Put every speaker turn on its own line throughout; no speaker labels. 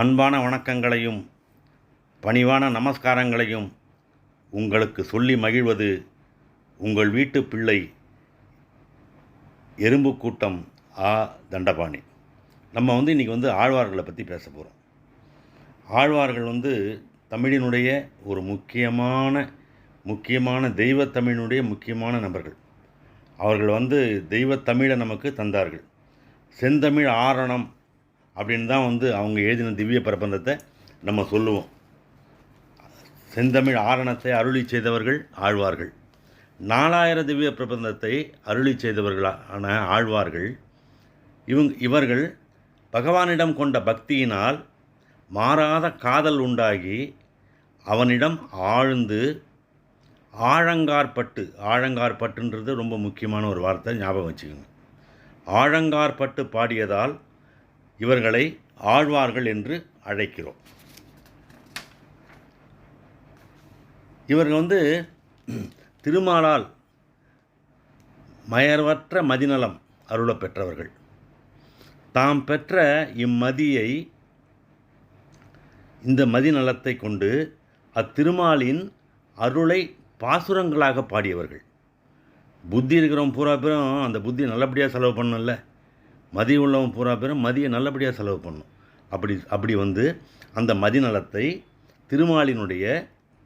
அன்பான வணக்கங்களையும் பணிவான நமஸ்காரங்களையும் உங்களுக்கு சொல்லி மகிழ்வது உங்கள் வீட்டு பிள்ளை எறும்பு கூட்டம் ஆ தண்டபாணி. நம்ம வந்து இன்றைக்கி வந்து ஆழ்வார்களை பற்றி பேச போகிறோம் ஆழ்வார்கள் வந்து தமிழினுடைய ஒரு முக்கியமான முக்கியமான தெய்வத்தமிழினுடைய முக்கியமான நபர்கள். அவர்கள் வந்து தெய்வத்தமிழை நமக்கு தந்தார்கள். செந்தமிழ் ஆரணம் அப்படின்னு தான் வந்து அவங்க எழுதின திவ்ய பிரபந்தத்தை நம்ம சொல்லுவோம். செந்தமிழ் ஆரணத்தை அருளி செய்தவர்கள் ஆழ்வார்கள். நாலாயிரம் திவ்ய பிரபந்தத்தை அருளி செய்தவர்களான ஆழ்வார்கள் இவங்க இவர்கள் பகவானிடம் கொண்ட பக்தியினால் மாறாத காதல் உண்டாகி அவனிடம் ஆழ்ந்து ஆழங்கார்பட்டு ஆழங்கார்பட்டுன்றது ரொம்ப முக்கியமான ஒரு வார்த்தை ஞாபகம் வச்சுக்கோங்க. ஆழங்கார்பட்டு பாடியதால் இவர்களை ஆழ்வார்கள் என்று அழைக்கிறோம். இவர்கள் வந்து திருமாலால் மயர்வற்ற மதிநலம் அருளப் பெற்றவர்கள் தாம் பெற்ற இம்மதியை இந்த மதிநலத்தை கொண்டு அத்திருமாலின் அருளை பாசுரங்களாக பாடியவர்கள். புத்தி இருக்கிறவன் பூரா பேரும் அந்த புத்தி நல்லபடியாக செலவு பண்ணல. மதி உள்ளவன் பூரா பேரும் மதியை நல்லபடியாக செலவு பண்ணும். அப்படி அப்படி வந்து அந்த மதிநலத்தை திருமாலினுடைய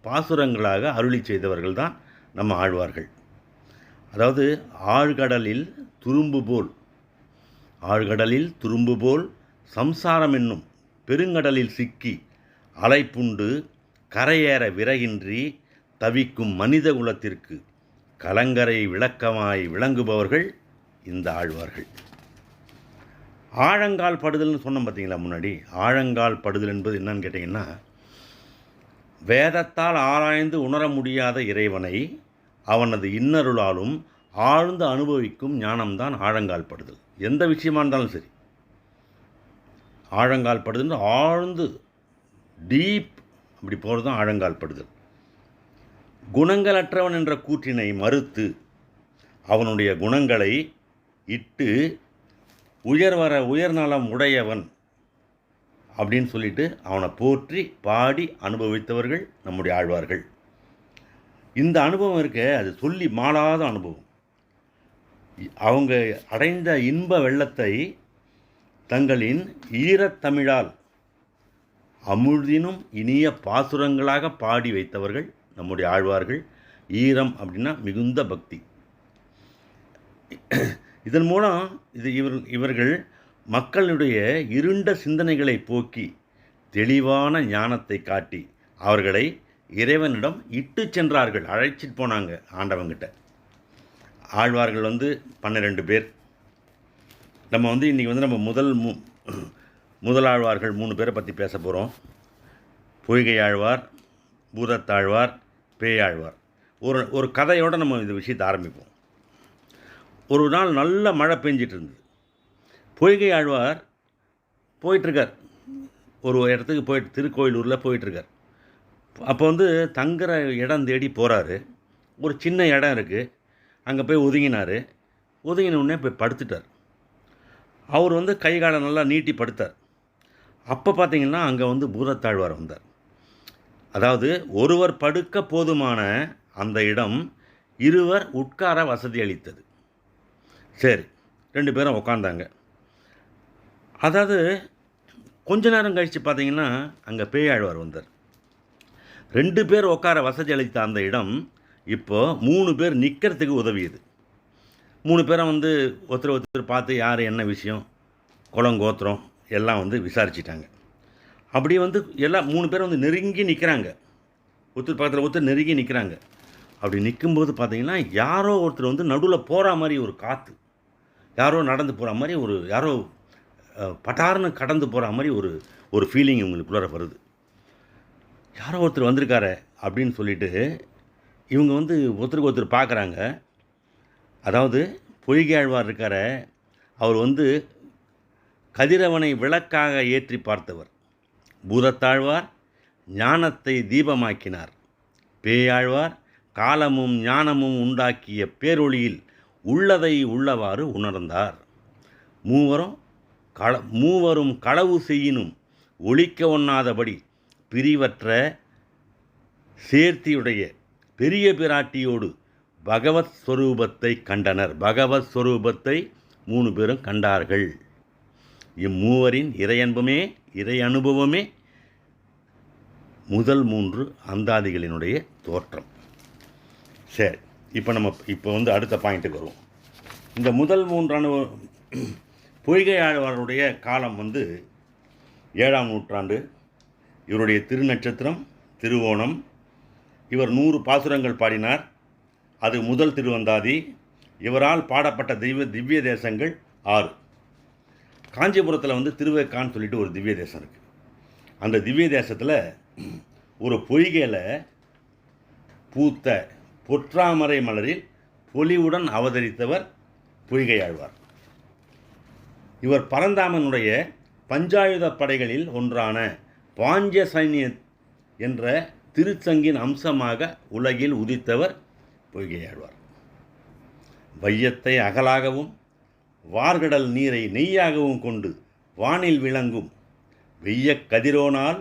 பாசுரங்களாக அருளி செய்தவர்கள் தான் நம்ம ஆழ்வார்கள். அதாவது ஆழ்கடலில் துரும்பு போல் ஆழ்கடலில் துரும்பு போல் சம்சாரம் என்னும் பெருங்கடலில் சிக்கி அலைப்புண்டு கரையேற விரகின்றி தவிக்கும் மனித குலத்திற்கு கலங்கரை விளக்கமாய் விளங்குபவர்கள் இந்த ஆழ்வார்கள். ஆழங்கால் படுதல்னு சொன்னோம் பார்த்தீங்களா முன்னாடி? ஆழங்கால் படுதல் என்பது என்னன்னு கேட்டிங்கன்னா வேதத்தால் ஆராய்ந்து உணர முடியாத இறைவனை அவனது இன்னருளாலும் ஆழ்ந்து அனுபவிக்கும் ஞானம்தான் ஆழங்கால் படுதல். எந்த விஷயமா இருந்தாலும் சரி. ஆழங்கால் படுதல் ஆழ்ந்து டீப் அப்படி போகிறது தான் ஆழங்கால் படுதல். குணங்களற்றவன் என்ற கூற்றினை மறுத்து அவனுடைய குணங்களை இட்டு உயர்வர உயர்நலம் உடையவன் அப்படின்னு சொல்லிட்டு அவனை போற்றி பாடி அனுபவித்தவர்கள் நம்முடைய ஆழ்வார்கள். இந்த அனுபவம் இருக்க அது சொல்லி மாளாத அனுபவம். அவங்க அடைந்த இன்ப வெள்ளத்தை தங்களின் ஈரத்தமிழால் அமுழ்தினும் இனிய பாசுரங்களாக பாடி வைத்தவர்கள் நம்முடைய ஆழ்வார்கள். ஈரம் அப்படின்னா மிகுந்த பக்தி. இதன் மூலம் இது இவர் இவர்கள் மக்களுடைய இருண்ட சிந்தனைகளை போக்கி தெளிவான ஞானத்தை காட்டி அவர்களை இறைவனிடம் இட்டு சென்றார்கள் அழைச்சிட்டு போனாங்க ஆண்டவங்கிட்ட. ஆழ்வார்கள் வந்து பன்னிரெண்டு பேர். நம்ம வந்து இன்றைக்கி வந்து நம்ம முதல் மு முதலாழ்வார்கள் மூணு பேரை பற்றி பேச போகிறோம் பொய்கை ஆழ்வார் பூதத்தாழ்வார் பேயாழ்வார். ஒரு ஒரு கதையோடு நம்ம இந்த விஷயத்தை ஆரம்பிப்போம். ஒரு நாள் நல்ல மழை பெஞ்சிட்டு இருந்தது பொய்கை ஆழ்வார் போயிட்டுருக்கார். ஒரு இடத்துக்கு போயிட்டு திருக்கோயிலூரில் போயிட்டுருக்கார். அப்போ வந்து தங்குற இடம் தேடி போகிறாரு ஒரு சின்ன இடம் இருக்குது அங்கே போய் ஒதுங்கினார். ஒதுங்கின உடனே போய் படுத்துட்டார். அவர் வந்து கை காலை நல்லா நீட்டி படுத்தார். அப்போ பார்த்தீங்கன்னா அங்கே வந்து பூதத்தாழ்வார் வந்தார். அதாவது ஒருவர் படுக்க போதுமான அந்த இடம் இருவர் உட்கார வசதி அளித்தது. சரி ரெண்டு பேரும் உக்காந்தாங்க. அதாவது கொஞ்ச நேரம் கழித்து பார்த்தீங்கன்னா அங்கே பேயாழ்வார் வந்தார். ரெண்டு பேர் உட்கார வசதி அளித்த அந்த இடம் இப்போ மூணு பேர் நிற்கிறதுக்கு உதவியது. மூணு பேரை வந்து ஒருத்தர் ஒருத்தர் பார்த்து யார் என்ன விஷயம் குளம் கோத்திரம் எல்லாம் வந்து விசாரிச்சிட்டாங்க. அப்படி வந்து எல்லாம் மூணு பேரும் வந்து நெருங்கி நிற்கிறாங்க ஒருத்தர் பக்கத்தில் ஒருத்தர் நெருங்கி நிற்கிறாங்க அப்படி நிற்கும்போது பார்த்தீங்கன்னா யாரோ ஒருத்தர் வந்து நடுவில் போகிற மாதிரி ஒரு காற்று யாரோ நடந்து போகிற மாதிரி ஒரு யாரோ பட்டார்னு கடந்து போகிற மாதிரி ஒரு ஒரு ஃபீலிங் இவங்களுக்குள்ளார வருது. யாரோ ஒருத்தர் வந்திருக்காரு அப்படின்னு சொல்லிட்டு இவங்க வந்து ஒருத்தருக்கு ஒருத்தர் பார்க்குறாங்க அதாவது பொய்கையாழ்வார் இருக்கார அவர் வந்து கதிரவனை விளக்காக ஏற்றி பார்த்தவர். பூதத்தாழ்வார் ஞானத்தை தீபமாக்கினார். பேயாழ்வார் காலமும் ஞானமும் உண்டாக்கிய பேரொளியில் உள்ளதை உள்ளவாறு உணர்ந்தார். மூவரும் கள மூவரும் களவு செய்யினும் ஒழிக்க ஒண்ணாதபடி பிரிவற்ற சேர்த்தியுடைய பெரிய பிராட்டியோடு பகவத் ஸ்வரூபத்தை கண்டனர். பகவத் ஸ்வரூபத்தை மூணு பேரும் கண்டார்கள். இம்மூவரின் இறையன்புமே இறை அனுபவமே முதல் மூன்று அந்தாதிகளினுடைய தோற்றம். சரி. இப்போ நம்ம இப்போ வந்து அடுத்த பாயிண்ட்டுக்கு வருவோம். இந்த முதல் மூன்றாண்டு பொய்கை ஆழ்வாருடைய காலம் வந்து ஏழாம் நூற்றாண்டு. இவருடைய திருநட்சத்திரம் திருவோணம் இவர் நூறு பாசுரங்கள் பாடினார். அது முதல் திருவந்தாதி. இவரால் பாடப்பட்ட தெய்வ திவ்ய தேசங்கள் ஆறு. காஞ்சிபுரத்தில் வந்து திருவேக்கான்னு சொல்லிட்டு ஒரு திவ்ய தேசம் இருக்குது அந்த திவ்ய தேசத்தில் ஒரு பொய்கையில் பூத்த பொற்றாமரை மலரில் பொலிவுடன் அவதரித்தவர் பொய்கையாழ்வார். இவர் பரந்தாமனுடைய பஞ்சாயுத படைகளில் ஒன்றான பாஞ்ச சைன்ய என்ற திருச்சங்கின் அம்சமாக உலகில் உதித்தவர் பொய்கையாழ்வார். வையத்தை அகலாகவும் வார்கடல் நீரை நெய்யாகவும் கொண்டு வானில் விளங்கும் வெய்ய கதிரோனால்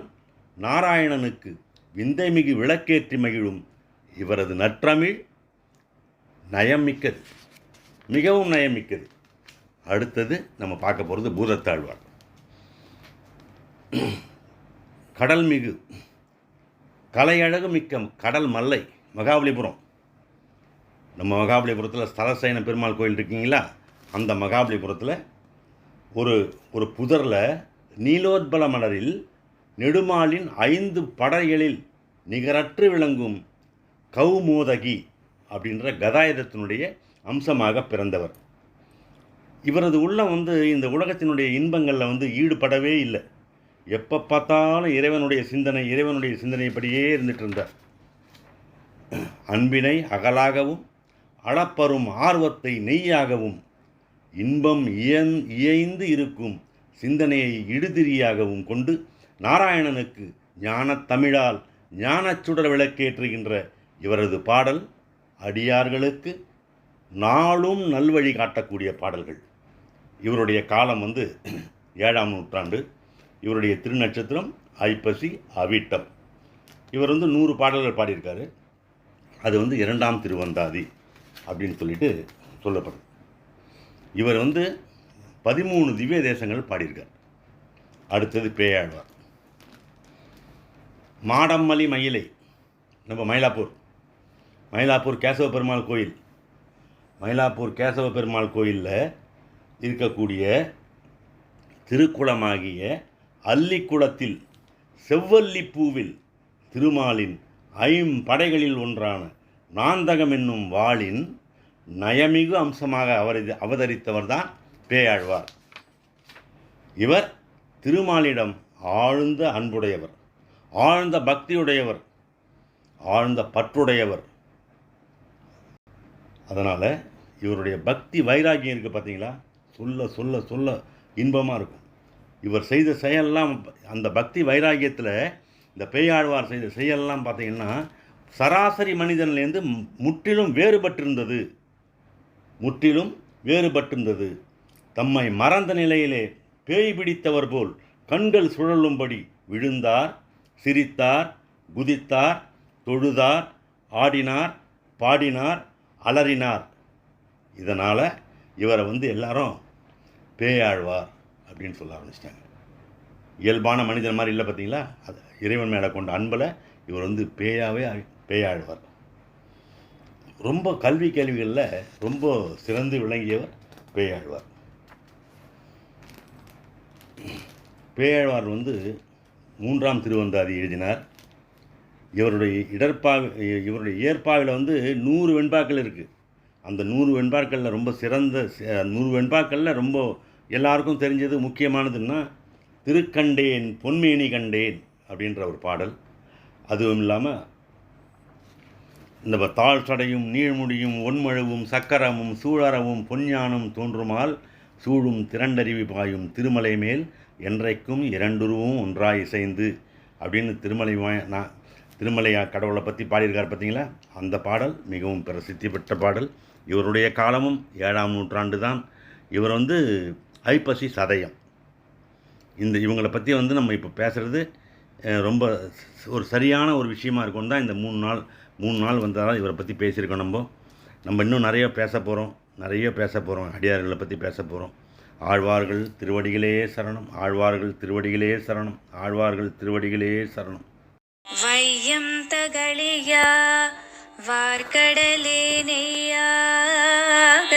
நாராயணனுக்கு விந்தைமிகு விளக்கேற்றி மகிழும் இவரது நற்றமிழ் நயமிக்கது மிகவும் நயமிக்கது. அடுத்தது நம்ம பார்க்க போகிறது பூதத்தாழ்வார். கடல் மிகு கலையழகு மிக்க கடல் மல்லை மகாபலிபுரம். நம்ம மகாபலிபுரத்தில் ஸ்தலசைன பெருமாள் கோயில் இருக்கீங்களா? அந்த மகாபலிபுரத்தில் ஒரு ஒரு புதரில் நீலோத்பல மலரில் நெடுமாலின் ஐந்து படைகளில் நிகரற்று விளங்கும் கௌமோதகி அப்படின்ற கதாயுதத்தினுடைய அம்சமாக பிறந்தவர். இவரது உள்ள வந்து இந்த உலகத்தினுடைய இன்பங்களில் வந்து ஈடுபடவே இல்லை. எப்போ பார்த்தாலும் இறைவனுடைய சிந்தனை இறைவனுடைய சிந்தனைப்படியே இருந்துட்டு இருந்தார். அன்பினை அகலாகவும் அளப்பரும் ஆர்வத்தை நெய்யாகவும் இன்பம் இயன் இயைந்து இருக்கும் சிந்தனையை இடுதிரியாகவும் கொண்டு நாராயணனுக்கு ஞானத் தமிழால் ஞானச்சுடர் விளக்கேற்றுகின்ற இவரது பாடல் அடியார்களுக்கு நாளும் நல்வழி காட்டக்கூடிய பாடல்கள். இவருடைய காலம் வந்து ஏழாம் நூற்றாண்டு. இவருடைய திருநட்சத்திரம் ஐப்பசி அவிட்டம். இவர் வந்து நூறு பாடல்கள் பாடியிருக்காரு. அது வந்து இரண்டாம் திருவந்தாதி அப்படின்னு சொல்லிட்டு சொல்லப்படுது இவர் வந்து பதிமூணு திவ்ய தேசங்கள் பாடியிருக்கார். அடுத்தது பேயாழ்வார். மாடம்மலி மயிலை நம்ம மயிலாப்பூர். மயிலாப்பூர் கேசவ பெருமாள் கோயில். மயிலாப்பூர் கேசவ பெருமாள் கோயிலில் இருக்கக்கூடிய திருக்குளமாகிய அல்லிக்குளத்தில் செவ்வல்லிப்பூவில் திருமாலின் ஐம்படைகளில் ஒன்றான நாந்தகம் என்னும் வாளின் நயமிகு அம்சமாக அவரது அவதரித்தவர்தான் பேயாழ்வார். இவர் திருமாலிடம் ஆழ்ந்த அன்புடையவர் ஆழ்ந்த பக்தியுடையவர் ஆழ்ந்த பற்றுடையவர். அதனால் இவருடைய பக்தி வைராகியம் இருக்குது பார்த்தீங்களா சொல்ல சொல்ல சொல்ல இன்பமாக இருக்கும். இவர் செய்த செயல்லாம் அந்த பக்தி வைராகியத்தில் இந்த பேயாழ்வார் செய்த செயல்லாம் பார்த்தீங்கன்னா சராசரி மனிதன்லேருந்து முற்றிலும் வேறுபட்டிருந்தது. முற்றிலும் வேறுபட்டிருந்தது. தம்மை மறந்த நிலையிலே பேய் பிடித்தவர் போல் கண்கள் சுழலும்படி விழுந்தார் சிரித்தார் குதித்தார் தொழுதார் ஆடினார் பாடினார் அலறினார். இதனால் இவரை வந்து எல்லாரும் பேயாழ்வார் அப்படின்னு சொல்ல ஆரம்பிச்சிட்டாங்க. இயல்பான மனிதன் மாதிரி இல்லை பார்த்தீங்களா? அது இறைவன் மேலே கொண்ட அன்பில் இவர் வந்து பேயாவே பேயாழ்வார். ரொம்ப கல்வி கேள்விகளில் ரொம்ப சிறந்து விளங்கியவர் பேயாழ்வார். பேயாழ்வார் வந்து மூன்றாம் திருவந்தாதி எழுதினார். இவருடைய இடர்பா இவருடைய ஏற்பாவில் வந்து நூறு வெண்பாக்கள் இருக்குது அந்த நூறு வெண்பாக்களில் ரொம்ப சிறந்த நூறு வெண்பாக்களில் ரொம்ப எல்லாருக்கும் தெரிஞ்சது முக்கியமானதுன்னா திருக்கண்டேன் பொன்மேனி கண்டேன் அப்படின்ற ஒரு பாடல். அதுவும் இல்லாமல் இந்த தாழ் சடையும் நீழ்முடியும் ஒன்மழுவும் சக்கரமும் சூழறவும் பொன்ஞானம் தோன்றுமால் சூழும் திரண்டருவி பாயும் திருமலை மேல் என்றைக்கும் இரண்டுருவும் ஒன்றாய் இசைந்து அப்படின்னு திருமலை நான் திருமலையா கடவுளை பற்றி பாடியிருக்கார் பார்த்தீங்களா? அந்த பாடல் மிகவும் பிரசித்தி பெற்ற பாடல். இவருடைய காலமும் ஏழாம் நூற்றாண்டு தான். இவர் வந்து ஐப்பசி சதயம். இந்த இவங்களை பற்றி வந்து நம்ம இப்போ பேசுகிறது ரொம்ப ஒரு சரியான ஒரு விஷயமா இருக்கும். தான் இந்த மூணு நாள் மூணு நாள் வந்தாலும் இவரை பற்றி பேசியிருக்கோம் நம்ம. நம்ம இன்னும் நிறைய பேச போகிறோம் நிறைய பேச போகிறோம் அடியார்களை பற்றி பேச போகிறோம் ஆழ்வார்கள் திருவடிகளே சரணம். ஆழ்வார்கள் திருவடிகளே சரணம். ஆழ்வார்கள் திருவடிகளே சரணம்.
வையம் தகழியா வார்க்கடலே நெய்யாக.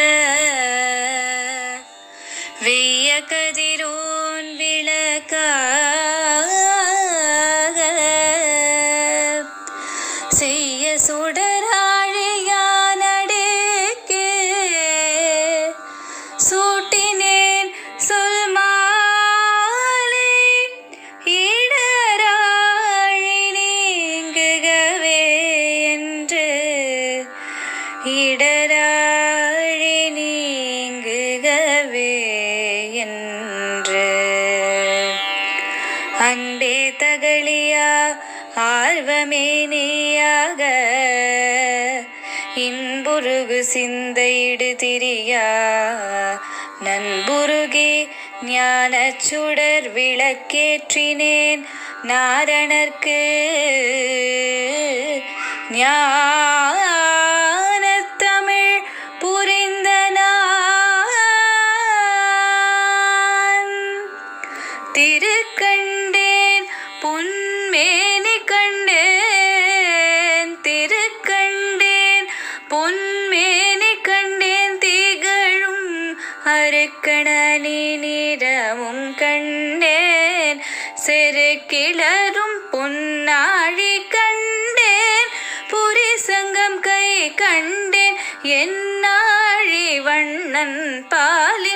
வெய்ய கதிரோன் விளக்காக. செய்ய சுட மேனியாக இன்புருகு சிந்தையிடு திரியா. நண்புருகே ஞான சுடர் விளக்கேற்றினேன். நாரணர்க்கு ஞானத்தமிழ் அருக்கணனி நிறமும் கண்டேன். செருக்கிளரும் பொன்னாழி கண்டேன். புரிசங்கம் கை கண்டேன். என்னாழி வண்ணன் பாலி